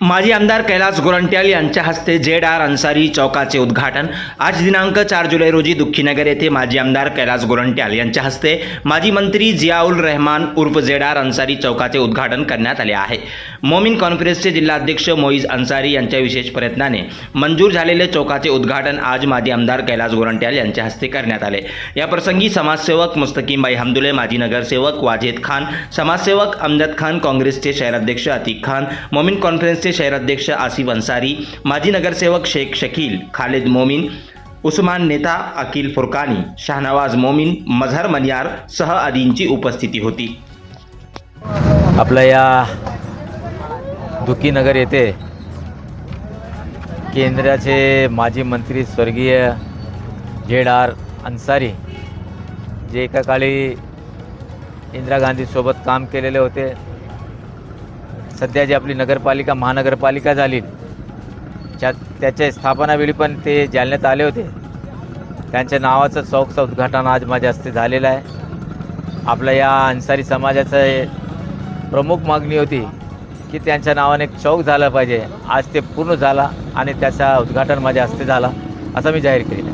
माजी आमदार कैलास गोरंट्याल यांच्या हस्ते जेड आर अन्सारी चौकाचे उद्घाटन. आज दिनांक चार जुलै रोजी दुःखीनगर येथे माजी आमदार कैलास गोरंट्याल यांच्या हस्ते माजी मंत्री जियाउल रहमान उर्फ जेड आर अन्सारी चौकाचे उद्घाटन करण्यात आले आहे. मोमीन कॉन्फरन्सचे जिल्हाध्यक्ष मोईज अन्सारी यांच्या विशेष प्रयत्नाने मंजूर झालेले चौकाचे उद्घाटन आज माजी आमदार कैलास गोरंट्याल यांच्या हस्ते करण्यात आले. याप्रसंगी समाजसेवक मुस्तकीमबाई हमदुले माजी नगरसेवक वाजेद खान समाजसेवक अमजद खान काँग्रेसचे शहराध्यक्ष अतिक खान मोमीन कॉन्फरन्सचे शहराध्यक्ष आसिफ अन्सारी माजी नगरसेवक शेख शकील खालिद मोमीन उस्मान नेता अकिल फुरकानी शाहनवाज मोमीन मझहर मनियार सह आदींची उपस्थिती होती. आपल्या या दुखीनगर येथे केंद्राचे माजी मंत्री स्वर्गीय झेड आर अन्सारी जे एका काळी इंदिरा गांधीसोबत काम केलेले होते सध्या जी आपली नगरपालिका महानगरपालिका झाली त्या त्याच्या स्थापनावेळी पण ते जालण्यात आले होते. त्यांच्या नावाचं चौकचं उद्घाटन आज माझ्या हस्ते झालेलं आहे. आपल्या या अन्सारी समाजाचं प्रमुख मागणी होती की त्यांच्या नावाने एक चौक झाला पाहिजे. आज ते पूर्ण झाला आणि त्याचा उद्घाटन माझ्या हस्ते झाला असं मी जाहीर केलेलं